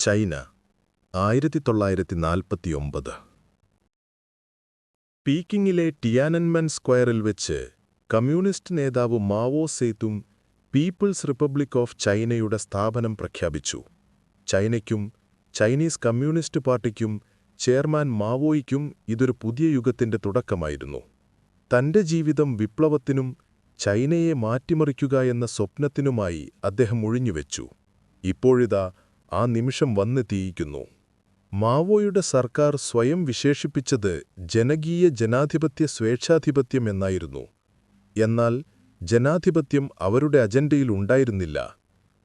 China ആയിരത്തി തൊള്ളായിരത്തി നാൽപ്പത്തിയൊമ്പത് പീക്കിങ്ങിലെ Tiananmen സ്ക്വയറിൽ വെച്ച് കമ്മ്യൂണിസ്റ്റ് നേതാവ് മാവോ സേത്തും പീപ്പിൾസ് റിപ്പബ്ലിക് ഓഫ് ചൈനയുടെ സ്ഥാപനം പ്രഖ്യാപിച്ചു. ചൈനയ്ക്കും ചൈനീസ് കമ്മ്യൂണിസ്റ്റ് പാർട്ടിക്കും ചെയർമാൻ മാവോയ്ക്കും ഇതൊരു പുതിയ യുഗത്തിന്റെ തുടക്കമായിരുന്നു. തന്റെ ജീവിതം വിപ്ലവത്തിനും ചൈനയെ മാറ്റിമറിക്കുക എന്ന സ്വപ്നത്തിനുമായി അദ്ദേഹം ഒഴിഞ്ഞുവെച്ചു. ഇപ്പോഴിതാ ആ നിമിഷം വന്നെത്തിയിരിക്കുന്നു. മാവോയുടെ സർക്കാർ സ്വയം വിശേഷിപ്പിച്ചത് ജനകീയ ജനാധിപത്യ സ്വേച്ഛാധിപത്യം എന്നായിരുന്നു. എന്നാൽ ജനാധിപത്യം അവരുടെ അജണ്ടയിൽ ഉണ്ടായിരുന്നില്ല.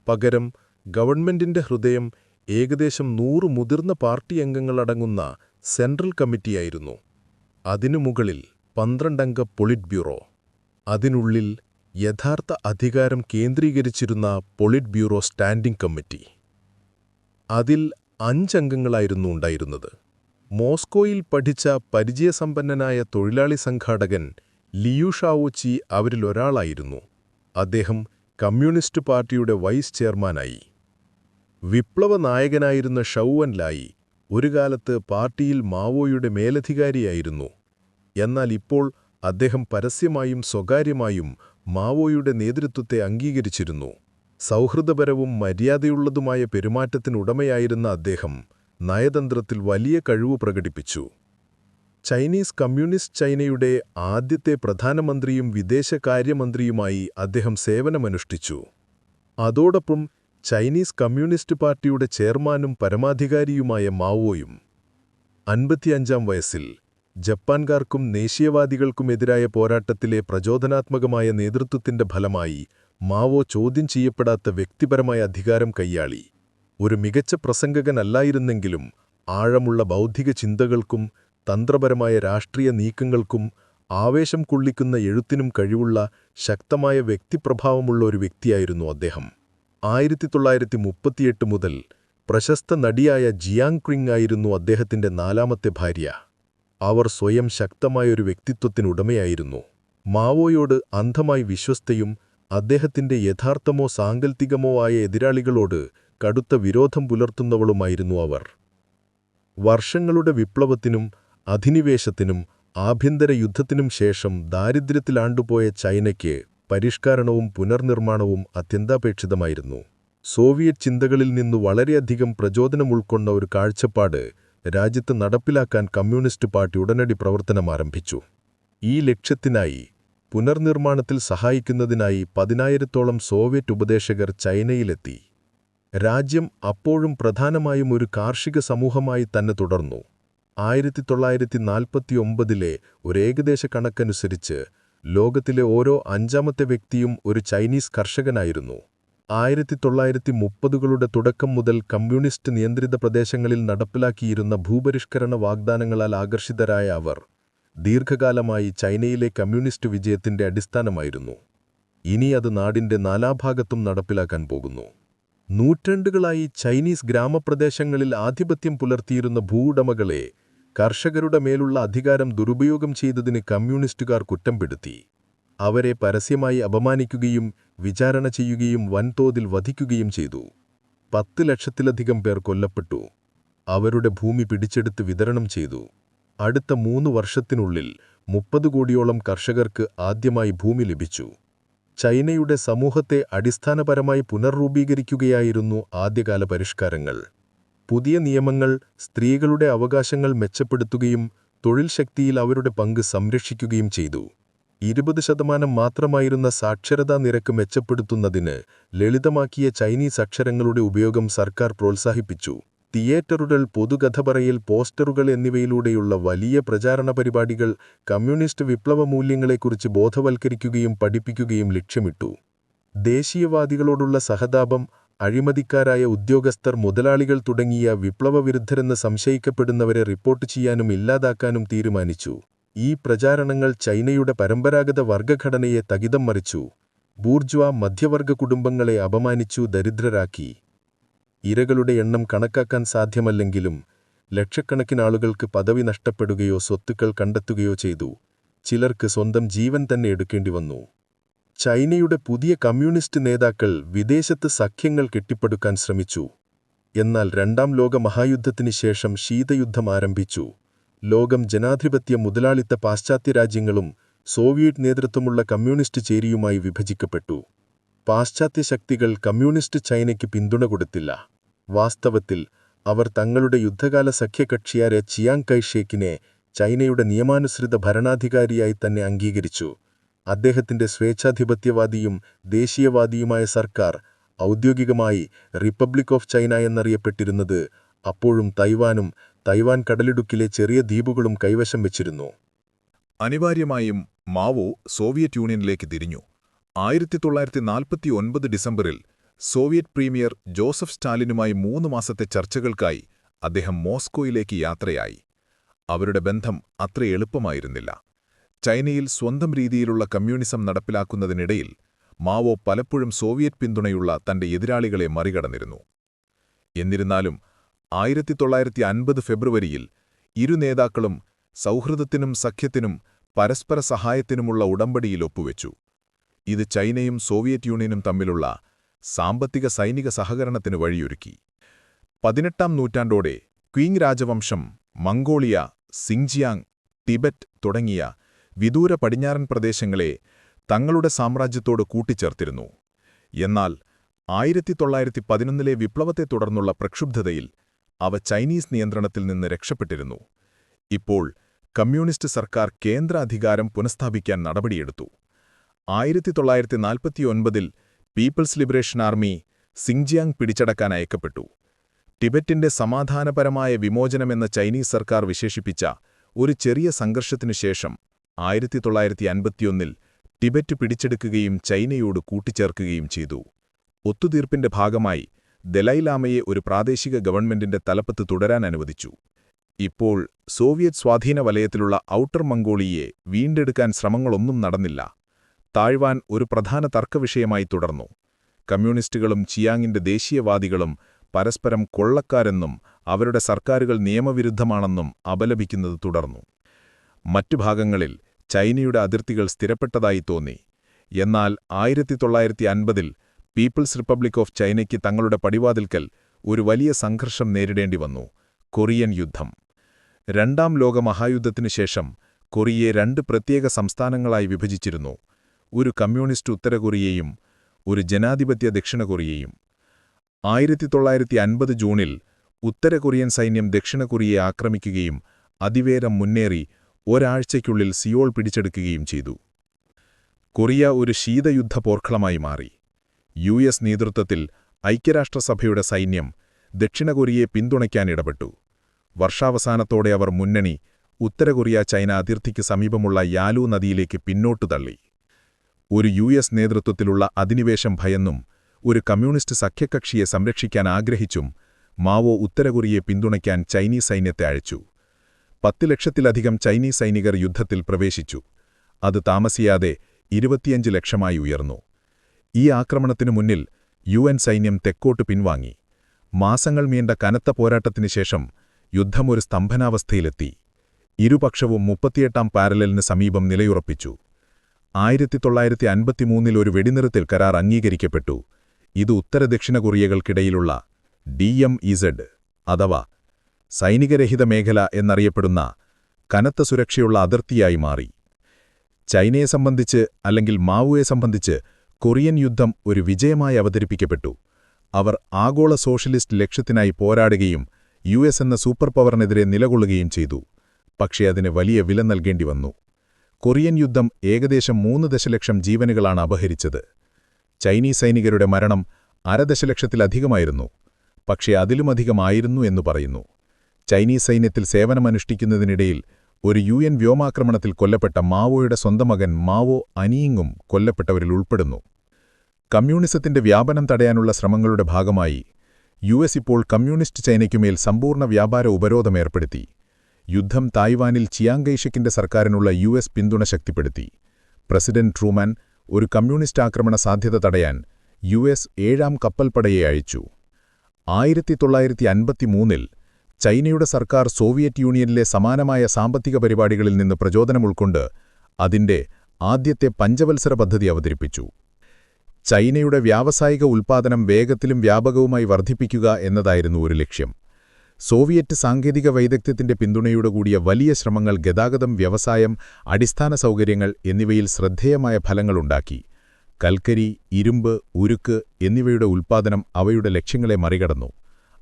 പകരം ഗവൺമെന്റിന്റെ ഹൃദയം ഏകദേശം നൂറ് മുതിർന്ന പാർട്ടി അംഗങ്ങളടങ്ങുന്ന സെൻട്രൽ കമ്മിറ്റിയായിരുന്നു. അതിനു മുകളിൽ പന്ത്രണ്ടംഗ പൊളിറ്റ് ബ്യൂറോ അതിനുള്ളിൽ യഥാർത്ഥ അധികാരം കേന്ദ്രീകരിച്ചിരുന്ന പൊളിറ്റ് ബ്യൂറോ സ്റ്റാൻഡിംഗ് കമ്മിറ്റി. അതിൽ അഞ്ചംഗങ്ങളായിരുന്നു ഉണ്ടായിരുന്നത്. മോസ്കോയിൽ പഠിച്ച പരിചയസമ്പന്നനായ തൊഴിലാളി സംഘാടകൻ ലിയുഷാവോച്ചി അവരിലൊരാളായിരുന്നു അദ്ദേഹം കമ്മ്യൂണിസ്റ്റ് പാർട്ടിയുടെ വൈസ് ചെയർമാനായി. വിപ്ലവ നായകനായിരുന്ന ഷൌവൻ ലായി ഒരു കാലത്ത് പാർട്ടിയിൽ മാവോയുടെ മേലധികാരിയായിരുന്നു. എന്നാൽ ഇപ്പോൾ അദ്ദേഹം പരസ്യമായും സ്വകാര്യമായും മാവോയുടെ നേതൃത്വത്തെ അംഗീകരിച്ചിരുന്നു. സൗഹൃദപരവും മര്യാദയുള്ളതുമായ പെരുമാറ്റത്തിനുടമയായിരുന്ന അദ്ദേഹം നയതന്ത്രത്തിൽ വലിയ കഴിവ് പ്രകടിപ്പിച്ചു. ചൈനീസ് കമ്മ്യൂണിസ്റ്റ് ചൈനയുടെ ആദ്യത്തെ പ്രധാനമന്ത്രിയും വിദേശകാര്യമന്ത്രിയുമായി അദ്ദേഹം സേവനമനുഷ്ഠിച്ചു. അതോടൊപ്പം ചൈനീസ് കമ്മ്യൂണിസ്റ്റ് പാർട്ടിയുടെ ചെയർമാനും പരമാധികാരിയുമായ മാവോയും അൻപത്തിയഞ്ചാം വയസ്സിൽ ജപ്പാൻകാർക്കും ദേശീയവാദികൾക്കുമെതിരായ പോരാട്ടത്തിലെ പ്രചോദനാത്മകമായ നേതൃത്വത്തിന്റെ ഫലമായി മാവോ ചോദ്യം ചെയ്യപ്പെടാത്ത വ്യക്തിപരമായ അധികാരം കൈയാളി. ഒരു മികച്ച പ്രസംഗകനല്ലായിരുന്നെങ്കിലും ആഴമുള്ള ബൗദ്ധിക ചിന്തകൾക്കും തന്ത്രപരമായ രാഷ്ട്രീയ നീക്കങ്ങൾക്കും ആവേശം കൊള്ളിക്കുന്ന എഴുത്തിനും കഴിവുള്ള ശക്തമായ വ്യക്തിപ്രഭാവമുള്ള ഒരു വ്യക്തിയായിരുന്നു അദ്ദേഹം. ആയിരത്തി തൊള്ളായിരത്തി മുപ്പത്തിയെട്ട് മുതൽ പ്രശസ്ത നടിയായ ജിയാങ് ക്രിങ് ആയിരുന്നു അദ്ദേഹത്തിന്റെ നാലാമത്തെ ഭാര്യ. അവർ സ്വയം ശക്തമായൊരു വ്യക്തിത്വത്തിനുടമയായിരുന്നു. മാവോയോട് അന്ധമായി വിശ്വസ്തയും അദ്ദേഹത്തിന്റെ യഥാർത്ഥമോ സാങ്കൽപ്പികമോ ആയ എതിരാളികളോട് കടുത്ത വിരോധം പുലർത്തുന്നവളുമായിരുന്നു അവർ. വർഷങ്ങളുടെ വിപ്ലവത്തിനും അധിനിവേശത്തിനും ആഭ്യന്തര യുദ്ധത്തിനും ശേഷം ദാരിദ്ര്യത്തിലാണ്ടുപോയ ചൈനയ്ക്ക് പരിഷ്കരണവും പുനർനിർമ്മാണവും അത്യന്താപേക്ഷിതമായിരുന്നു. സോവിയറ്റ് ചിന്തകളിൽ നിന്നു വളരെയധികം പ്രചോദനം ഉൾക്കൊണ്ട ഒരു കാഴ്ചപ്പാട് രാജ്യത്ത് നടപ്പിലാക്കാൻ കമ്മ്യൂണിസ്റ്റ് പാർട്ടി ഉടനടി പ്രവർത്തനമാരംഭിച്ചു ഈ ലക്ഷ്യത്തിനായി പുനർനിർമ്മാണത്തിൽ സഹായിക്കുന്നതിനായി പതിനായിരത്തോളം സോവിയറ്റ് ഉപദേശകർ ചൈനയിലെത്തി. രാജ്യം അപ്പോഴും പ്രധാനമായും ഒരു കാർഷിക സമൂഹമായി തന്നെ തുടർന്നു. ആയിരത്തി തൊള്ളായിരത്തി നാൽപ്പത്തിയൊമ്പതിലെ ഒരു ഏകദേശ കണക്കനുസരിച്ച് ലോകത്തിലെ ഓരോ അഞ്ചാമത്തെ വ്യക്തിയും ഒരു ചൈനീസ് കർഷകനായിരുന്നു. ആയിരത്തി തൊള്ളായിരത്തി മുപ്പതുകളുടെ തുടക്കം മുതൽ കമ്മ്യൂണിസ്റ്റ് നിയന്ത്രിത പ്രദേശങ്ങളിൽ നടപ്പിലാക്കിയിരുന്ന ഭൂപരിഷ്കരണ വാഗ്ദാനങ്ങളാൽ ആകർഷിതരായ അവർ ദീർഘകാലമായി ചൈനയിലെ കമ്മ്യൂണിസ്റ്റ് വിജയത്തിന്റെ അടിസ്ഥാനമായിരുന്നു. ഇനി അത് നാടിന്റെ നാലാഭാഗത്തും നടപ്പിലാക്കാൻ പോകുന്നു. നൂറ്റാണ്ടുകളായി ചൈനീസ് ഗ്രാമപ്രദേശങ്ങളിൽ ആധിപത്യം പുലർത്തിയിരുന്ന ഭൂവുടമകളെ കർഷകരുടെ മേലുള്ള അധികാരം ദുരുപയോഗം ചെയ്തതിന് കമ്മ്യൂണിസ്റ്റുകാർ കുറ്റംപെടുത്തി. അവരെ പരസ്യമായി അപമാനിക്കുകയും വിചാരണ ചെയ്യുകയും വൻതോതിൽ വധിക്കുകയും ചെയ്തു. പത്ത് ലക്ഷത്തിലധികം പേർ കൊല്ലപ്പെട്ടു. അവരുടെ ഭൂമി പിടിച്ചെടുത്ത് വിതരണം ചെയ്തു. അടുത്ത മൂന്ന് വർഷത്തിനുള്ളിൽ മുപ്പത് കോടിയോളം കർഷകർക്ക് ആദ്യമായി ഭൂമി ലഭിച്ചു. ചൈനയുടെ സമൂഹത്തെ അടിസ്ഥാനപരമായി പുനർരൂപീകരിക്കുകയായിരുന്നു ആദ്യകാല പരിഷ്കാരങ്ങൾ. പുതിയ നിയമങ്ങൾ സ്ത്രീകളുടെ അവകാശങ്ങൾ മെച്ചപ്പെടുത്തുകയും തൊഴിൽ ശക്തിയിൽ അവരുടെ പങ്ക് സംരക്ഷിക്കുകയും ചെയ്തു. ഇരുപത് ശതമാനം മാത്രമായിരുന്ന സാക്ഷരതാ നിരക്ക് മെച്ചപ്പെടുത്തുന്നതിന് ലളിതമാക്കിയ ചൈനീസ് അക്ഷരങ്ങളുടെ ഉപയോഗം സർക്കാർ പ്രോത്സാഹിപ്പിച്ചു. തിയേറ്ററുകൾ പൊതുകഥ പറയൽ പോസ്റ്ററുകൾ എന്നിവയിലൂടെയുള്ള വലിയ പ്രചാരണ പരിപാടികൾ കമ്മ്യൂണിസ്റ്റ് വിപ്ലവ മൂല്യങ്ങളെക്കുറിച്ച് ബോധവൽക്കരിക്കുകയും പഠിപ്പിക്കുകയും ലക്ഷ്യമിട്ടു. ദേശീയവാദികളോടുള്ള സഹതാപം അഴിമതിക്കാരായ ഉദ്യോഗസ്ഥർ മുതലാളികൾ തുടങ്ങിയ വിപ്ലവ വിപ്ലവവിരുദ്ധരെന്ന് സംശയിക്കപ്പെടുന്നവരെ റിപ്പോർട്ട് ചെയ്യാനും ഇല്ലാതാക്കാനും തീരുമാനിച്ചു. ഈ പ്രചാരണങ്ങൾ ചൈനയുടെ പരമ്പരാഗത വർഗഘടനയെ തകിതം മറിച്ചു. ബൂർജ്വ മധ്യവർഗ കുടുംബങ്ങളെ അപമാനിച്ചു ദരിദ്രരാക്കി. ഇരകളുടെ എണ്ണം കണക്കാക്കാൻ സാധ്യമല്ലെങ്കിലും ലക്ഷക്കണക്കിന് ആളുകൾക്ക് പദവി നഷ്ടപ്പെടുകയോ സ്വത്തുക്കൾ കണ്ടെത്തുകയോ ചെയ്തു. ചിലർക്ക് സ്വന്തം ജീവൻ തന്നെ എടുക്കേണ്ടി വന്നു. ചൈനയുടെ പുതിയ കമ്മ്യൂണിസ്റ്റ് നേതാക്കൾ വിദേശത്ത് സഖ്യങ്ങൾ കെട്ടിപ്പടുക്കാൻ ശ്രമിച്ചു. എന്നാൽ രണ്ടാം ലോക മഹായുദ്ധത്തിന് ശേഷം ശീതയുദ്ധം ആരംഭിച്ചു. ലോകം ജനാധിപത്യ മുതലാളിത്ത പാശ്ചാത്യ രാജ്യങ്ങളും സോവിയറ്റ് നേതൃത്വമുള്ള കമ്മ്യൂണിസ്റ്റ് ചേരിയുമായി വിഭജിക്കപ്പെട്ടു. പാശ്ചാത്യ ശക്തികൾ കമ്മ്യൂണിസ്റ്റ് ചൈനയ്ക്ക് പിന്തുണ കൊടുത്തില്ല. വാസ്തവത്തിൽ അവർ തങ്ങളുടെ യുദ്ധകാല സഖ്യകക്ഷിയായ ചിയാങ് കൈഷേക്കിനെ ചൈനയുടെ നിയമാനുസൃത ഭരണാധികാരിയായി തന്നെ അംഗീകരിച്ചു. അദ്ദേഹത്തിന്റെ സ്വേച്ഛാധിപത്യവാദിയും ദേശീയവാദിയുമായ സർക്കാർ ഔദ്യോഗികമായി റിപ്പബ്ലിക് ഓഫ് ചൈന എന്നറിയപ്പെട്ടിരുന്നത് അപ്പോഴും തൈവാനും തൈവാൻ കടലിടുക്കിലെ ചെറിയ ദ്വീപുകളും കൈവശം വെച്ചിരുന്നു. അനിവാര്യമായും മാവോ സോവിയറ്റ് യൂണിയനിലേക്ക് തിരിഞ്ഞു. ആയിരത്തി തൊള്ളായിരത്തി നാൽപ്പത്തി ഒൻപത് ഡിസംബറിൽ സോവിയറ്റ് പ്രീമിയർ ജോസഫ് സ്റ്റാലിനുമായി മൂന്ന് മാസത്തെ ചർച്ചകൾക്കായി അദ്ദേഹം മോസ്കോയിലേക്ക് യാത്രയായി. അവരുടെ ബന്ധം അത്ര എളുപ്പമായിരുന്നില്ല. ചൈനയിൽ സ്വന്തം രീതിയിലുള്ള കമ്മ്യൂണിസം നടപ്പിലാക്കുന്നതിനിടയിൽ മാവോ പലപ്പോഴും സോവിയറ്റ് പിന്തുണയുള്ള തന്റെ എതിരാളികളെ മറികടന്നിരുന്നു. എന്നിരുന്നാലും ആയിരത്തി തൊള്ളായിരത്തി അൻപത് ഫെബ്രുവരിയിൽ ഇരു നേതാക്കളും സൗഹൃദത്തിനും സഖ്യത്തിനും പരസ്പര സഹായത്തിനുമുള്ള ഉടമ്പടിയിൽ ഒപ്പുവെച്ചു. ഇത് ചൈനയും സോവിയറ്റ് യൂണിയനും തമ്മിലുള്ള സാമ്പത്തിക സൈനിക സഹകരണത്തിന് വഴിയൊരുക്കി. പതിനെട്ടാം നൂറ്റാണ്ടോടെ ക്വീങ് രാജവംശം മംഗോളിയ സിങ്ജിയാങ് ടിബറ്റ് തുടങ്ങിയ വിദൂര പടിഞ്ഞാറൻ പ്രദേശങ്ങളെ തങ്ങളുടെ സാമ്രാജ്യത്തോട് കൂട്ടിച്ചേർത്തിരുന്നു. എന്നാൽ ആയിരത്തി തൊള്ളായിരത്തി പതിനൊന്നിലെ വിപ്ലവത്തെ തുടർന്നുള്ള പ്രക്ഷുബ്ധതയിൽ അവ ചൈനീസ് നിയന്ത്രണത്തിൽ നിന്ന് രക്ഷപ്പെട്ടിരുന്നു. ഇപ്പോൾ കമ്മ്യൂണിസ്റ്റ് സർക്കാർ കേന്ദ്ര അധികാരം പുനഃസ്ഥാപിക്കാൻ നടപടിയെടുത്തു. ആയിരത്തി തൊള്ളായിരത്തി നാൽപ്പത്തിയൊൻപതിൽ പീപ്പിൾസ് ലിബറേഷൻ ആർമി സിങ്ജിയാങ് പിടിച്ചടക്കാൻ അയക്കപ്പെട്ടു. ടിബറ്റിന്റെ സമാധാനപരമായ വിമോചനമെന്ന ചൈനീസ് സർക്കാർ വിശേഷിപ്പിച്ച ഒരു ചെറിയ സംഘർഷത്തിനു ശേഷം ആയിരത്തി തൊള്ളായിരത്തി അൻപത്തിയൊന്നിൽ ടിബറ്റ് പിടിച്ചെടുക്കുകയും ചൈനയോട് കൂട്ടിച്ചേർക്കുകയും ചെയ്തു. ഒത്തുതീർപ്പിന്റെ ഭാഗമായി ദലൈലാമയെ ഒരു പ്രാദേശിക ഗവൺമെന്റിന്റെ തലപ്പത്ത് തുടരാൻ അനുവദിച്ചു. ഇപ്പോൾ സോവിയറ്റ് സ്വാധീന വലയത്തിലുള്ള ഔട്ടർ മംഗോളിയെ വീണ്ടെടുക്കാൻ ശ്രമങ്ങളൊന്നും നടന്നില്ല. താഴ്വാൻ ഒരു പ്രധാന തർക്കവിഷയമായി തുടർന്നു. കമ്മ്യൂണിസ്റ്റുകളും ചിയാങ്ങിന്റെ ദേശീയവാദികളും പരസ്പരം കൊള്ളക്കാരെന്നും അവരുടെ സർക്കാരുകൾ നിയമവിരുദ്ധമാണെന്നും അപലപിക്കുന്നത് തുടർന്നു. മറ്റു ഭാഗങ്ങളിൽ ചൈനയുടെ അതിർത്തികൾ സ്ഥിരപ്പെട്ടതായി തോന്നി. എന്നാൽ ആയിരത്തി തൊള്ളായിരത്തി അൻപതിൽ പീപ്പിൾസ് റിപ്പബ്ലിക് ഓഫ് ചൈനയ്ക്ക് തങ്ങളുടെ പടിവാതിൽക്കൽ ഒരു വലിയ സംഘർഷം നേരിടേണ്ടി വന്നു കൊറിയൻ യുദ്ധം. രണ്ടാം ലോകമഹായുദ്ധത്തിനുശേഷം കൊറിയയെ രണ്ട് പ്രത്യേക സംസ്ഥാനങ്ങളായി വിഭജിച്ചിരുന്നു. ഒരു കമ്മ്യൂണിസ്റ്റ് ഉത്തര കൊറിയയും ഒരു ജനാധിപത്യ ദക്ഷിണ കൊറിയയും ആയിരത്തി തൊള്ളായിരത്തി അൻപത് ജൂണിൽ ഉത്തര കൊറിയൻ സൈന്യം ദക്ഷിണ കൊറിയയെ ആക്രമിക്കുകയും അതിവേഗം മുന്നേറി ഒരാഴ്ചയ്ക്കുള്ളിൽ സിയോൾ പിടിച്ചെടുക്കുകയും ചെയ്തു. കൊറിയ ഒരു ശീതയുദ്ധ പോർക്കളമായി മാറി. യു എസ് നേതൃത്വത്തിൽ ഐക്യരാഷ്ട്രസഭയുടെ സൈന്യം ദക്ഷിണ കൊറിയയെ പിന്തുണയ്ക്കാൻ വർഷാവസാനത്തോടെ അവർ മുന്നണി ഉത്തര കൊറിയ ചൈന അതിർത്തിക്ക് സമീപമുള്ള യാലു നദിയിലേക്ക് പിന്നോട്ടു തള്ളി. ഒരു യു എസ് നേതൃത്വത്തിലുള്ള അധിനിവേശം ഭയന്നും ഒരു കമ്മ്യൂണിസ്റ്റ് സഖ്യകക്ഷിയെ സംരക്ഷിക്കാൻ ആഗ്രഹിച്ചും മാവോ ഉത്തരകൊറിയയെ പിന്തുണയ്ക്കാൻ ചൈനീസ് സൈന്യത്തെ അയച്ചു. പത്ത് ലക്ഷത്തിലധികം ചൈനീസ് സൈനികർ യുദ്ധത്തിൽ പ്രവേശിച്ചു. അത് താമസിയാതെ ഇരുപത്തിയഞ്ച് ലക്ഷമായി ഉയർന്നു. ഈ ആക്രമണത്തിനു മുന്നിൽ യു സൈന്യം തെക്കോട്ട് പിൻവാങ്ങി. മാസങ്ങൾ നീണ്ട കനത്ത പോരാട്ടത്തിനു ശേഷം യുദ്ധം ഒരു സ്തംഭനാവസ്ഥയിലെത്തി. ഇരുപക്ഷവും മുപ്പത്തിയെട്ടാം പാരലലിന് സമീപം നിലയുറപ്പിച്ചു. ആയിരത്തി തൊള്ളായിരത്തി അൻപത്തിമൂന്നിൽ ഒരു വെടിനിർത്തൽ കരാർ അംഗീകരിക്കപ്പെട്ടു. ഇത് ഉത്തരദക്ഷിണ കൊറിയകൾക്കിടയിലുള്ള ഡി എം ഇസഡ് അഥവാ സൈനികരഹിത മേഖല എന്നറിയപ്പെടുന്ന കനത്ത സുരക്ഷയുള്ള അതിർത്തിയായി മാറി. ചൈനയെ സംബന്ധിച്ച് അല്ലെങ്കിൽ മാവുവെ സംബന്ധിച്ച് കൊറിയൻ യുദ്ധം ഒരു വിജയമായി അവതരിപ്പിക്കപ്പെട്ടു. അവർ ആഗോള സോഷ്യലിസ്റ്റ് ലക്ഷ്യത്തിനായി പോരാടുകയും യു എന്ന സൂപ്പർ പവറിനെതിരെ നിലകൊള്ളുകയും ചെയ്തു. പക്ഷേ അതിന് വലിയ വില നൽകേണ്ടി വന്നു കൊറിയൻ യുദ്ധം ഏകദേശം മൂന്ന് ദശലക്ഷം ജീവനുകളാണ് അപഹരിച്ചത്. ചൈനീസ് സൈനികരുടെ മരണം അരദശലക്ഷത്തിലധികമായിരുന്നു പക്ഷേ അതിലുമധികമായിരുന്നു എന്നു പറയുന്നു. ചൈനീസ് സൈന്യത്തിൽ സേവനമനുഷ്ഠിക്കുന്നതിനിടയിൽ ഒരു യു എൻ വ്യോമാക്രമണത്തിൽ കൊല്ലപ്പെട്ട മാവോയുടെ സ്വന്തം മകൻ മാവോ അനിയിങ്ങും കൊല്ലപ്പെട്ടവരിൽ ഉൾപ്പെടുന്നു. കമ്മ്യൂണിസത്തിന്റെ വ്യാപനം തടയാനുള്ള ശ്രമങ്ങളുടെ ഭാഗമായി യു ഇപ്പോൾ കമ്മ്യൂണിസ്റ്റ് ചൈനയ്ക്കുമേൽ സമ്പൂർണ വ്യാപാര ഉപരോധം ഏർപ്പെടുത്തി. യുദ്ധം തായ്വാനിൽ ചിയാങ്കൈഷക്കിന്റെ സർക്കാരിനുള്ള യു എസ് പിന്തുണ ശക്തിപ്പെടുത്തി. പ്രസിഡന്റ് ട്രൂമാൻ ഒരു കമ്മ്യൂണിസ്റ്റ് ആക്രമണ സാധ്യത തടയാൻ യു എസ് ഏഴാം കപ്പൽപ്പടയെ അയച്ചു. ആയിരത്തി തൊള്ളായിരത്തി അൻപത്തിമൂന്നിൽ ചൈനയുടെ സർക്കാർ സോവിയറ്റ് യൂണിയനിലെ സമാനമായ സാമ്പത്തിക പരിപാടികളിൽ നിന്ന് പ്രചോദനം ഉൾക്കൊണ്ട് അതിന്റെ ആദ്യത്തെ പഞ്ചവത്സര പദ്ധതി അവതരിപ്പിച്ചു. ചൈനയുടെ വ്യാവസായിക ഉൽപ്പാദനം വേഗത്തിലും വ്യാപകവുമായി വർദ്ധിപ്പിക്കുക എന്നതായിരുന്നു ഒരു ലക്ഷ്യം. സോവിയറ്റ് സാങ്കേതിക വൈദഗ്ധ്യത്തിന്റെ പിന്തുണയോടെ കൂടിയ വലിയ ശ്രമങ്ങൾ ഗതാഗതം വ്യവസായം അടിസ്ഥാന സൗകര്യങ്ങൾ എന്നിവയിൽ ശ്രദ്ധേയമായ ഫലങ്ങളുണ്ടാക്കി കൽക്കരി ഇരുമ്പ് ഉരുക്ക് എന്നിവയുടെ ഉൽപ്പാദനം അവയുടെ ലക്ഷ്യങ്ങളെ മറികടന്നു.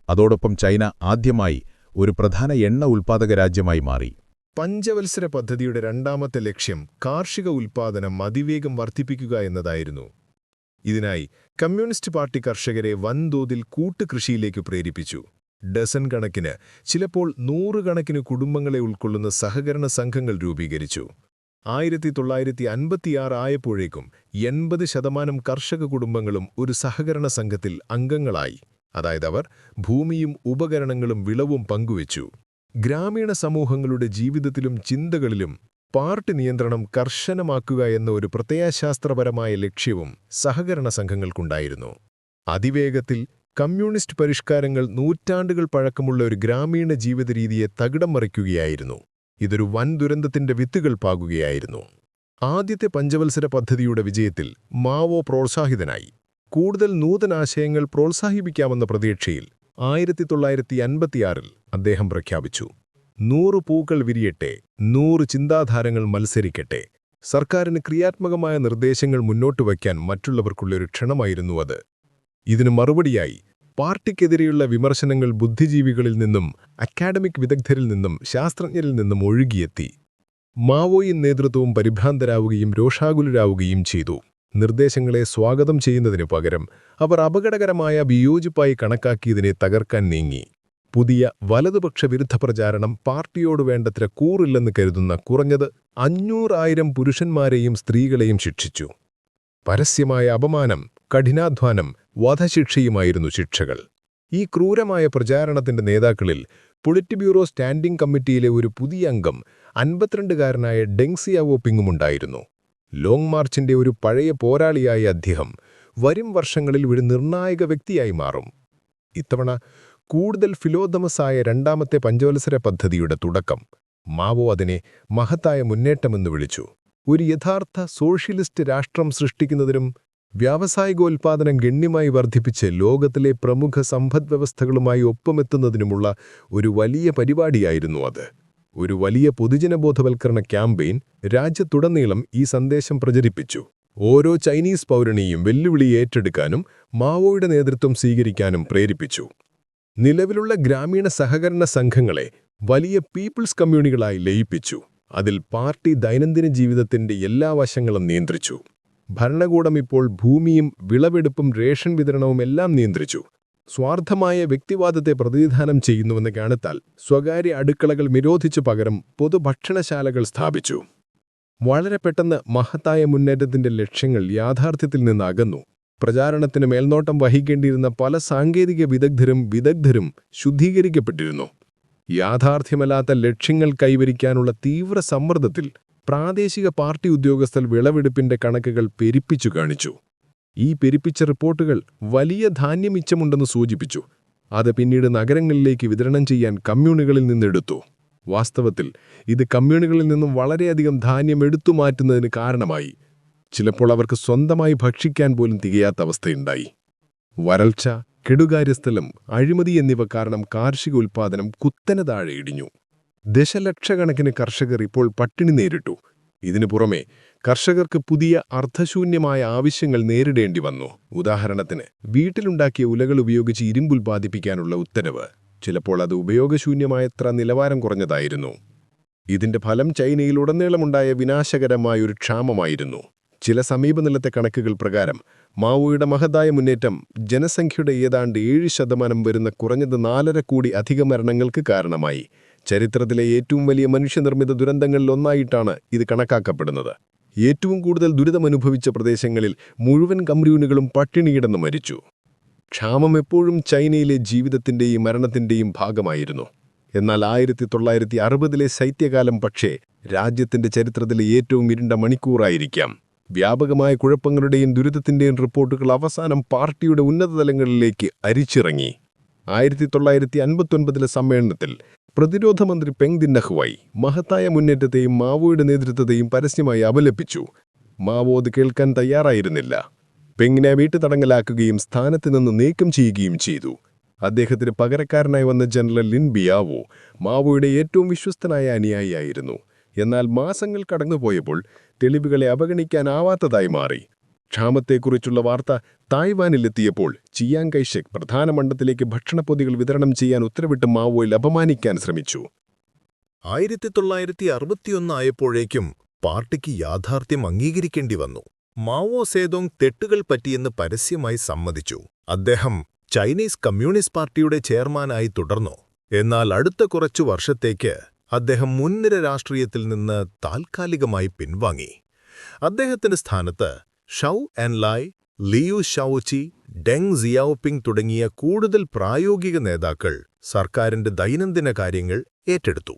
അതോടൊപ്പം ചൈന ആദ്യമായി ഒരു പ്രധാന എണ്ണ ഉൽപ്പാദക രാജ്യമായി മാറി. പഞ്ചവത്സര പദ്ധതിയുടെ രണ്ടാമത്തെ ലക്ഷ്യം കാർഷിക ഉൽപ്പാദനം അതിവേഗം വർദ്ധിപ്പിക്കുക എന്നതായിരുന്നു. ഇതിനായി കമ്മ്യൂണിസ്റ്റ് പാർട്ടി കർഷകരെ വൻതോതിൽ കൂട്ടുകൃഷിയിലേക്ക് പ്രേരിപ്പിച്ചു. ഡസൻ കണക്കിന് ചിലപ്പോൾ നൂറുകണക്കിന് കുടുംബങ്ങളെ ഉൾക്കൊള്ളുന്ന സഹകരണ സംഘങ്ങൾ രൂപീകരിച്ചു. ആയിരത്തി തൊള്ളായിരത്തി അൻപത്തിയാറ് ആയപ്പോഴേക്കും എൺപത് ശതമാനം കർഷക കുടുംബങ്ങളും ഒരു സഹകരണ സംഘത്തിൽ അംഗങ്ങളായി. അതായത് അവർ ഭൂമിയും ഉപകരണങ്ങളും വിളവും പങ്കുവച്ചു. ഗ്രാമീണ സമൂഹങ്ങളുടെ ജീവിതത്തിലും ചിന്തകളിലും പാർട്ടി നിയന്ത്രണം കർശനമാക്കുക എന്ന ഒരു പ്രത്യയശാസ്ത്രപരമായ ലക്ഷ്യവും സഹകരണ സംഘങ്ങൾക്കുണ്ടായിരുന്നു. അതിവേഗത്തിൽ കമ്മ്യൂണിസ്റ്റ് പരിഷ്കാരങ്ങൾ നൂറ്റാണ്ടുകൾ പഴക്കമുള്ള ഒരു ഗ്രാമീണ ജീവിതരീതിയെ തകിടം മറിക്കുകയായിരുന്നു. ഇതൊരു വൻ ദുരന്തത്തിന്റെ വിത്തുകൾ പാകുകയായിരുന്നു. ആദ്യത്തെ പഞ്ചവത്സര പദ്ധതിയുടെ വിജയത്തിൽ മാവോ പ്രോത്സാഹിതനായി. കൂടുതൽ നൂതനാശയങ്ങൾ പ്രോത്സാഹിപ്പിക്കാമെന്ന പ്രതീക്ഷയിൽ ആയിരത്തി തൊള്ളായിരത്തി അൻപത്തിയാറിൽ അദ്ദേഹം പ്രഖ്യാപിച്ചു. നൂറ് പൂക്കൾ വിരിയട്ടെ നൂറ് ചിന്താധാരങ്ങൾ മത്സരിക്കട്ടെ സർക്കാരിന് ക്രിയാത്മകമായ നിർദ്ദേശങ്ങൾ മുന്നോട്ട് വയ്ക്കാൻ മറ്റുള്ളവർക്കുള്ളൊരു ക്ഷണമായിരുന്നു അത്. ഇതിനു മറുപടിയായി പാർട്ടിക്കെതിരെയുള്ള വിമർശനങ്ങൾ ബുദ്ധിജീവികളിൽ നിന്നും അക്കാഡമിക് വിദഗ്ധരിൽ നിന്നും ശാസ്ത്രജ്ഞരിൽ നിന്നും ഒഴുകിയെത്തി. മാവോയിൻ നേതൃത്വവും പരിഭ്രാന്തരാവുകയും രോഷാകുലരാവുകയും ചെയ്തു. നിർദ്ദേശങ്ങളെ സ്വാഗതം ചെയ്യുന്നതിനു പകരം അവർ അപകടകരമായ വിയോജിപ്പായി കണക്കാക്കിയതിനെ തകർക്കാൻ നീങ്ങി. പുതിയ വലതുപക്ഷ വിരുദ്ധ പ്രചാരണം പാർട്ടിയോട് വേണ്ടത്ര കൂറില്ലെന്ന് കരുതുന്ന കുറഞ്ഞത് അഞ്ഞൂറായിരം പുരുഷന്മാരെയും സ്ത്രീകളെയും ശിക്ഷിച്ചു. പരസ്യമായ അപമാനം കഠിനാധ്വാനം വധശിക്ഷയുമായിരുന്നു ശിക്ഷകൾ. ഈ ക്രൂരമായ പ്രചാരണത്തിന്റെ നേതാക്കളിൽ പൊളിറ്റ് ബ്യൂറോ സ്റ്റാൻഡിംഗ് കമ്മിറ്റിയിലെ ഒരു പുതിയ അംഗം അൻപത്തിരണ്ടുകാരനായ ഡെങ്സിയാവോ പിങ്ങുമുണ്ടായിരുന്നു ലോങ് മാർച്ചിന്റെ ഒരു പഴയ പോരാളിയായ അദ്ദേഹം വരും വർഷങ്ങളിൽ ഒരു നിർണായക വ്യക്തിയായി മാറും. ഇത്തവണ കൂടുതൽ ഫിലോദമസായ രണ്ടാമത്തെ പഞ്ചവത്സര പദ്ധതിയുടെ തുടക്കം മാവോ അതിനെ മഹത്തായ മുന്നേറ്റമെന്ന് വിളിച്ചു. ഒരു യഥാർത്ഥ സോഷ്യലിസ്റ്റ് രാഷ്ട്രം സൃഷ്ടിക്കുന്നതിനും വ്യാവസായികോൽപാദനം ഗണ്യമായി വർദ്ധിപ്പിച്ച് ലോകത്തിലെ പ്രമുഖ സമ്പദ്വ്യവസ്ഥകളുമായി ഒപ്പമെത്തുന്നതിനുമുള്ള ഒരു വലിയ പരിപാടിയായിരുന്നു അത്. ഒരു വലിയ പൊതുജനബോധവൽക്കരണ ക്യാമ്പയിൻ രാജ്യത്തുടനീളം ഈ സന്ദേശം പ്രചരിപ്പിച്ചു. ഓരോ ചൈനീസ് പൗരണിയും വെല്ലുവിളി ഏറ്റെടുക്കാനും മാവോയുടെ നേതൃത്വം സ്വീകരിക്കാനും പ്രേരിപ്പിച്ചു. നിലവിലുള്ള ഗ്രാമീണ സഹകരണ സംഘങ്ങളെ വലിയ പീപ്പിൾസ് കമ്മ്യൂണികളായി ലയിപ്പിച്ചു. അതിൽ പാർട്ടി ദൈനംദിന ജീവിതത്തിന്റെ എല്ലാ വശങ്ങളും നിയന്ത്രിച്ചു. ഭരണകൂടം ഇപ്പോൾ ഭൂമിയും വിളവെടുപ്പും റേഷൻ വിതരണവും എല്ലാം നിയന്ത്രിച്ചു. സ്വാർത്ഥമായ വ്യക്തിവാദത്തെ പ്രതിനിധാനം ചെയ്യുന്നുവെന്ന് കാണത്താൽ സ്വകാര്യ അടുക്കളകൾ നിരോധിച്ചു പകരം പൊതുഭക്ഷണശാലകൾ സ്ഥാപിച്ചു. വളരെ പെട്ടെന്ന് മഹത്തായ മുന്നേറ്റത്തിന്റെ ലക്ഷ്യങ്ങൾ യാഥാർത്ഥ്യത്തിൽ നിന്ന് അകന്നു പ്രചാരണത്തിന് മേൽനോട്ടം വഹിക്കേണ്ടിയിരുന്ന പല സാങ്കേതിക വിദഗ്ധരും വിദഗ്ധരും ശുദ്ധീകരിക്കപ്പെട്ടിരുന്നു. യാഥാർത്ഥ്യമല്ലാത്ത ലക്ഷ്യങ്ങൾ കൈവരിക്കാനുള്ള തീവ്ര സമ്മർദ്ദത്തിൽ പ്രാദേശിക പാർട്ടി ഉദ്യോഗസ്ഥർ വിളവെടുപ്പിന്റെ കണക്കുകൾ പെരിപ്പിച്ചു കാണിച്ചു. ഈ പെരിപ്പിച്ച റിപ്പോർട്ടുകൾ വലിയ ധാന്യമിച്ചമുണ്ടെന്ന് സൂചിപ്പിച്ചു. അത് പിന്നീട് നഗരങ്ങളിലേക്ക് വിതരണം ചെയ്യാൻ കമ്മ്യൂണുകളിൽ നിന്നെടുത്തു വാസ്തവത്തിൽ ഇത് കമ്മ്യൂണുകളിൽ നിന്നും വളരെയധികം ധാന്യം എടുത്തു മാറ്റുന്നതിന് കാരണമായി. ചിലപ്പോൾ അവർക്ക് സ്വന്തമായി ഭക്ഷിക്കാൻ പോലും തികയാത്ത അവസ്ഥയുണ്ടായി. വരൾച്ച കെടുകാര്യസ്ഥലം അഴിമതി എന്നിവ കാരണം കാർഷിക ഉൽപ്പാദനം കുത്തനെ താഴെ ഇടിഞ്ഞു. ദശലക്ഷക്കണക്കിന് കർഷകർ ഇപ്പോൾ പട്ടിണി നേരിട്ടു. ഇതിനു പുറമെ കർഷകർക്ക് പുതിയ അർത്ഥശൂന്യമായ ആവശ്യങ്ങൾ നേരിടേണ്ടി വന്നു. ഉദാഹരണത്തിന് വീട്ടിലുണ്ടാക്കിയ ഉലകൾ ഉപയോഗിച്ച് ഇരുമ്പുൽപാദിപ്പിക്കാനുള്ള ഉത്തരവ്. ചിലപ്പോൾ അത് ഉപയോഗശൂന്യമായത്ര നിലവാരം കുറഞ്ഞതായിരുന്നു. ഇതിന്റെ ഫലം ചൈനയിലുടനീളമുണ്ടായ വിനാശകരമായ ഒരു ക്ഷാമമായിരുന്നു. ചില സമീപനിലത്തെ കണക്കുകൾ പ്രകാരം മാവോയുടെ മഹതായ മുന്നേറ്റം ജനസംഖ്യയുടെ ഏതാണ്ട് ഏഴ് ശതമാനം വരുന്ന കുറഞ്ഞത് നാലര കോടി അധിക മരണങ്ങൾക്ക് കാരണമായി. ചരിത്രത്തിലെ ഏറ്റവും വലിയ മനുഷ്യനിർമ്മിത ദുരന്തങ്ങളിൽ ഒന്നായിട്ടാണ് ഇത് കണക്കാക്കപ്പെടുന്നത്. ഏറ്റവും കൂടുതൽ ദുരിതമനുഭവിച്ച പ്രദേശങ്ങളിൽ മുഴുവൻ കമ്മ്യൂണുകളും പട്ടിണിയിടന്ന് മരിച്ചു. ക്ഷാമം എപ്പോഴും ചൈനയിലെ ജീവിതത്തിന്റെയും മരണത്തിന്റെയും ഭാഗമായിരുന്നു. എന്നാൽ ആയിരത്തി തൊള്ളായിരത്തി അറുപതിലെ ശൈത്യകാലം പക്ഷേ രാജ്യത്തിന്റെ ചരിത്രത്തിലെ ഏറ്റവും ഇരുണ്ട മണിക്കൂറായിരിക്കാം. വ്യാപകമായ കുഴപ്പങ്ങളുടെയും ദുരിതത്തിന്റെയും റിപ്പോർട്ടുകൾ അവസാനം പാർട്ടിയുടെ ഉന്നതതലങ്ങളിലേക്ക് അരിച്ചിറങ്ങി. ആയിരത്തി തൊള്ളായിരത്തി അൻപത്തൊൻപതിലെ സമ്മേളനത്തിൽ പ്രതിരോധ മന്ത്രി പെങ് ദിന്നഹുവായി മഹത്തായ മുന്നേറ്റത്തെയും മാവോയുടെ നേതൃത്വത്തെയും പരസ്യമായി അപലപിച്ചു. മാവോ അത് കേൾക്കാൻ തയ്യാറായിരുന്നില്ല. പെങ്ങിനെ വീട്ടുതടങ്കലാക്കുകയും സ്ഥാനത്ത് നിന്ന് നീക്കം ചെയ്യുകയും ചെയ്തു. അദ്ദേഹത്തിന് പകരക്കാരനായി വന്ന ജനറൽ ലിൻ ബിയാവോ മാവോയുടെ ഏറ്റവും വിശ്വസ്തനായ അനുയായിയായിരുന്നു. എന്നാൽ മാസങ്ങൾ കടന്നുപോയപ്പോൾ തെളിവുകളെ അവഗണിക്കാനാവാത്തതായി മാറി. ക്ഷാമത്തെക്കുറിച്ചുള്ള വാർത്ത തായ്വാനിലെത്തിയപ്പോൾ ചിയാങ് കൈഷെക് പ്രധാന മണ്ഡലത്തിലേക്ക് ഭക്ഷണപ്പൊതികൾ വിതരണം ചെയ്യാൻ ഉത്തരവിട്ട് മാവോയിൽ അപമാനിക്കാൻ ശ്രമിച്ചു. ആയിരത്തി തൊള്ളായിരത്തി അറുപത്തിയൊന്ന് ആയപ്പോഴേക്കും പാർട്ടിക്ക് യാഥാർത്ഥ്യം അംഗീകരിക്കേണ്ടി വന്നു. മാവോ സേതോങ് തെട്ടുകൾ പറ്റിയെന്ന് പരസ്യമായി സമ്മതിച്ചു. അദ്ദേഹം ചൈനീസ് കമ്മ്യൂണിസ്റ്റ് പാർട്ടിയുടെ ചെയർമാനായി തുടർന്നു. എന്നാൽ അടുത്ത കുറച്ചു വർഷത്തേക്ക് അദ്ദേഹം മുൻനിര രാഷ്ട്രീയത്തിൽ നിന്ന് താൽക്കാലികമായി പിൻവാങ്ങി. അദ്ദേഹത്തിന്റെ സ്ഥാനത്ത് Zhou Enlai Shaoqi Deng Xiaoping തുടങ്ങിയ കൂടുതൽ പ്രായോഗിക നേതാക്കൾ സർക്കാരിന്റെ ദൈനംദിന കാര്യങ്ങൾ ഏറ്റെടുത്തു.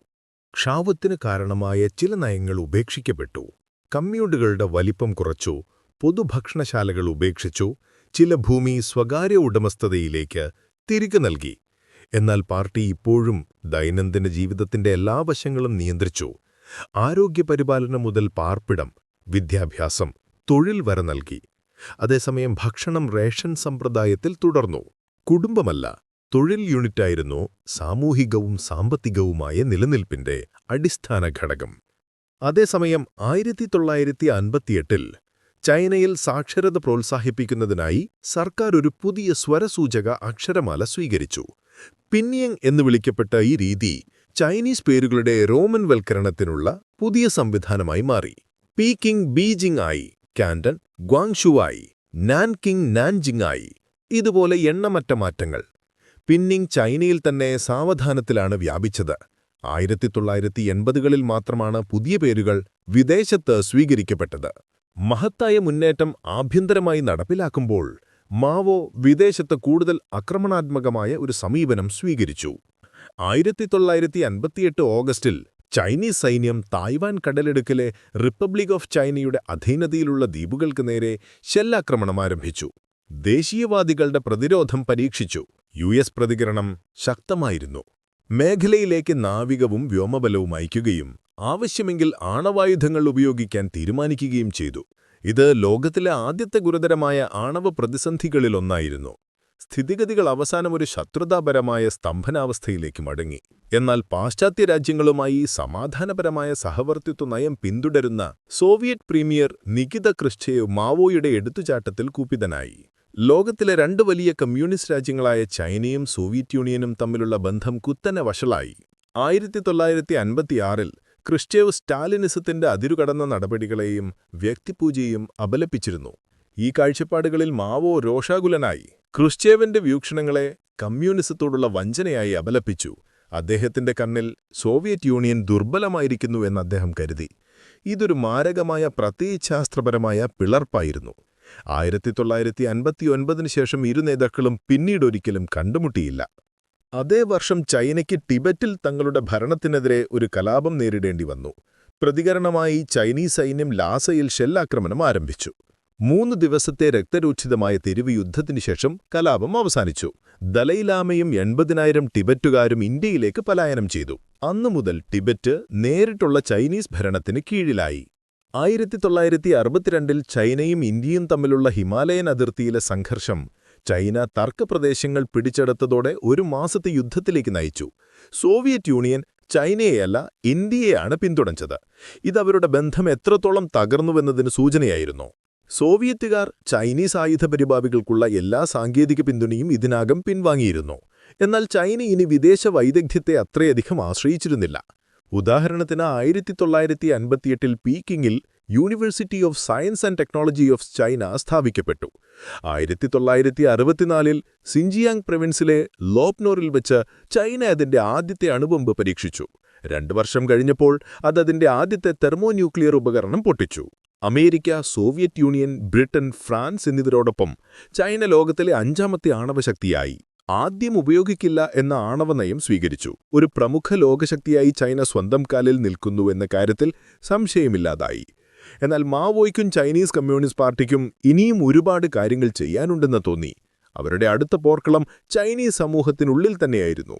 ക്ഷാവത്തിന് കാരണമായ ചില നയങ്ങൾ ഉപേക്ഷിക്കപ്പെട്ടു. കമ്മ്യൂണുകളുടെ വലിപ്പം കുറച്ചു പൊതുഭക്ഷണശാലകൾ ഉപേക്ഷിച്ചു ചില ഭൂമി സ്വകാര്യ ഉടമസ്ഥതയിലേക്ക് തിരികെ നൽകി. എന്നാൽ പാർട്ടി ഇപ്പോഴും ദൈനംദിന ജീവിതത്തിന്റെ എല്ലാ വശങ്ങളും നിയന്ത്രിച്ചു. ആരോഗ്യപരിപാലനം മുതൽ പാർപ്പിടം വിദ്യാഭ്യാസം തൊഴിൽ വരെ നൽകി. അതേസമയം ഭക്ഷണം റേഷൻ സമ്പ്രദായത്തിൽ തുടർന്നു. കുടുംബമല്ല തൊഴിൽ യൂണിറ്റായിരുന്നു സാമൂഹികവും സാമ്പത്തികവുമായ നിലനിൽപ്പിന്റെ അടിസ്ഥാന ഘടകം. അതേസമയം ആയിരത്തി തൊള്ളായിരത്തി അൻപത്തിയെട്ടിൽ ചൈനയിൽ സാക്ഷരത പ്രോത്സാഹിപ്പിക്കുന്നതിനായി സർക്കാർ ഒരു പുതിയ സ്വരസൂചക അക്ഷരമാല സ്വീകരിച്ചു. പിന്നിയങ് എന്ന് വിളിക്കപ്പെട്ട ഈ രീതി ചൈനീസ് പേരുകളുടെ റോമൻ വൽക്കരണത്തിനുള്ള പുതിയ സംവിധാനമായി മാറി. പീക്കിംഗ് ബീജിംഗ് ആയി കാൻഡൻ ഗ്വാങ്ഷുവായി നാൻകിങ് നാൻജിങ്ങായി ഇതുപോലെ എണ്ണമറ്റ മാറ്റങ്ങൾ. പിന്നിങ് ചൈനയിൽ തന്നെ സാവധാനത്തിലാണ് വ്യാപിച്ചത്. ആയിരത്തി തൊള്ളായിരത്തി എൺപതുകളിൽ മാത്രമാണ് പുതിയ പേരുകൾ വിദേശത്ത് സ്വീകരിക്കപ്പെട്ടത്. മഹത്തായ മുന്നേറ്റം ആഭ്യന്തരമായി നടപ്പിലാക്കുമ്പോൾ മാവോ വിദേശത്ത് കൂടുതൽ ആക്രമണാത്മകമായ ഒരു സമീപനം സ്വീകരിച്ചു. ആയിരത്തി തൊള്ളായിരത്തി അൻപത്തിയെട്ട് ഓഗസ്റ്റിൽ ചൈനീസ് സൈന്യം തായ്വാൻ കടലെടുക്കിലെ റിപ്പബ്ലിക് ഓഫ് ചൈനയുടെ അധീനതയിലുള്ള ദ്വീപുകൾക്ക് നേരെ ഷെല്ലാക്രമണം ആരംഭിച്ചു ദേശീയവാദികളുടെ പ്രതിരോധം പരീക്ഷിച്ചു. യു എസ് പ്രതികരണം ശക്തമായിരുന്നു. മേഖലയിലേക്ക് നാവികവും വ്യോമബലവും അയക്കുകയും ആവശ്യമെങ്കിൽ ആണവായുധങ്ങൾ ഉപയോഗിക്കാൻ തീരുമാനിക്കുകയും ചെയ്തു. ഇത് ലോകത്തിലെ ആദ്യത്തെ ഗുരുതരമായ ആണവ പ്രതിസന്ധികളിലൊന്നായിരുന്നു. സ്ഥിതിഗതികൾ അവസാനം ഒരു ശത്രുതാപരമായ സ്തംഭനാവസ്ഥയിലേക്ക് മടങ്ങി. എന്നാൽ പാശ്ചാത്യ രാജ്യങ്ങളുമായി സമാധാനപരമായ സഹവർത്തിത്വ നയം പിന്തുടരുന്ന സോവിയറ്റ് പ്രീമിയർ നികിത ക്രിസ്റ്റേവ് മാവോയുടെ എടുത്തുചാട്ടത്തിൽ കൂപ്പിതനായി. ലോകത്തിലെ രണ്ട് വലിയ കമ്മ്യൂണിസ്റ്റ് രാജ്യങ്ങളായ ചൈനയും സോവിയറ്റ് യൂണിയനും തമ്മിലുള്ള ബന്ധം കുത്തനെ വഷളായി. ആയിരത്തി തൊള്ളായിരത്തി അൻപത്തിയാറിൽ ക്രിസ്റ്റേവ് സ്റ്റാലിനിസത്തിന്റെ അതിരുകടന്ന നടപടികളെയും വ്യക്തിപൂജയും അപലപിച്ചിരുന്നു. ഈ കാഴ്ചപ്പാടുകളിൽ മാവോ രോഷാകുലനായി. ക്രിസ്റ്റേവിന്റെ വീക്ഷണങ്ങളെ കമ്മ്യൂണിസത്തോടുള്ള വഞ്ചനയായി അപലപിച്ചു. അദ്ദേഹത്തിന്റെ കണ്ണിൽ സോവിയറ്റ് യൂണിയൻ ദുർബലമായിരിക്കുന്നു എന്ന് അദ്ദേഹം കരുതി. ഇതൊരു മാരകമായ പ്രത്യയശാസ്ത്രപരമായ പിളർപ്പായിരുന്നു. ആയിരത്തി തൊള്ളായിരത്തി അൻപത്തിയൊൻപതിനു ശേഷം ഇരു നേതാക്കളും പിന്നീടൊരിക്കലും കണ്ടുമുട്ടിയില്ല. അതേ വർഷം ചൈനയ്ക്ക് ടിബറ്റിൽ തങ്ങളുടെ ഭരണത്തിനെതിരെ ഒരു കലാപം നേരിടേണ്ടി വന്നു പ്രതികരണമായി ചൈനീസ് സൈന്യം ലാസയിൽ ഷെല്ലാക്രമണം ആരംഭിച്ചു. മൂന്ന് ദിവസത്തെ രക്തരൂക്ഷിതമായ തെരുവ് യുദ്ധത്തിനു ശേഷം കലാപം അവസാനിച്ചു. ദലൈലാമയും എൺപതിനായിരം ടിബറ്റുകാരും ഇന്ത്യയിലേക്ക് പലായനം ചെയ്തു. അന്നു മുതൽ ടിബറ്റ് നേരിട്ടുള്ള ചൈനീസ് ഭരണത്തിന് കീഴിലായി. ആയിരത്തി തൊള്ളായിരത്തി അറുപത്തിരണ്ടിൽ ചൈനയും ഇന്ത്യയും തമ്മിലുള്ള ഹിമാലയൻ അതിർത്തിയിലെ സംഘർഷം ചൈന തർക്കപ്രദേശങ്ങൾ പിടിച്ചെടുത്തതോടെ ഒരു മാസത്തെ യുദ്ധത്തിലേക്ക് നയിച്ചു. Soviet union ചൈനയെയല്ല ഇന്ത്യയെയാണ് പിന്തുണച്ചത്. ഇതവരുടെ ബന്ധം എത്രത്തോളം തകർന്നുവെന്നതിന് സൂചനയായിരുന്നു. സോവിയറ്റുകാർ ചൈനീസ് ആയുധ പരിപാടികൾക്കുള്ള എല്ലാ സാങ്കേതിക പിന്തുണയും ഇതിനകം പിൻവാങ്ങിയിരുന്നു. എന്നാൽ ചൈന ഇനി വിദേശ വൈദഗ്ധ്യത്തെ അത്രയധികം ആശ്രയിച്ചിരുന്നില്ല. ഉദാഹരണത്തിന് ആയിരത്തി തൊള്ളായിരത്തി അൻപത്തിയെട്ടിൽ പീക്കിങ്ങിൽ University of Science and Technology of China സ്ഥാപിക്കപ്പെട്ടു. ആയിരത്തി തൊള്ളായിരത്തി അറുപത്തിനാലിൽ സിൻജിയാങ് പ്രവിൻസിലെ ലോപ്നോറിൽ വെച്ച് ചൈന അതിന്റെ ആദ്യത്തെ അണുബോംബ് പരീക്ഷിച്ചു. രണ്ടു വർഷം കഴിഞ്ഞപ്പോൾ അത് ആദ്യത്തെ തെർമോന്യൂക്ലിയർ ഉപകരണം പൊട്ടിച്ചു. America Soviet Union Britain France എന്നിവരോടൊപ്പം ചൈന ലോകത്തിലെ അഞ്ചാമത്തെ ആണവശക്തിയായി. ആദ്യം ഉപയോഗിക്കില്ല എന്ന ആണവ നയം സ്വീകരിച്ചു. ഒരു പ്രമുഖ ലോകശക്തിയായി ചൈന സ്വന്തം കാലിൽ നിൽക്കുന്നുവെന്ന കാര്യത്തിൽ സംശയമില്ലാതായി. എന്നാൽ മാവോയ്ക്കും ചൈനീസ് കമ്മ്യൂണിസ്റ്റ് പാർട്ടിക്കും ഇനിയും ഒരുപാട് കാര്യങ്ങൾ ചെയ്യാനുണ്ടെന്ന് തോന്നി. അവരുടെ അടുത്ത പോർക്കളം ചൈനീസ് സമൂഹത്തിനുള്ളിൽ തന്നെയായിരുന്നു.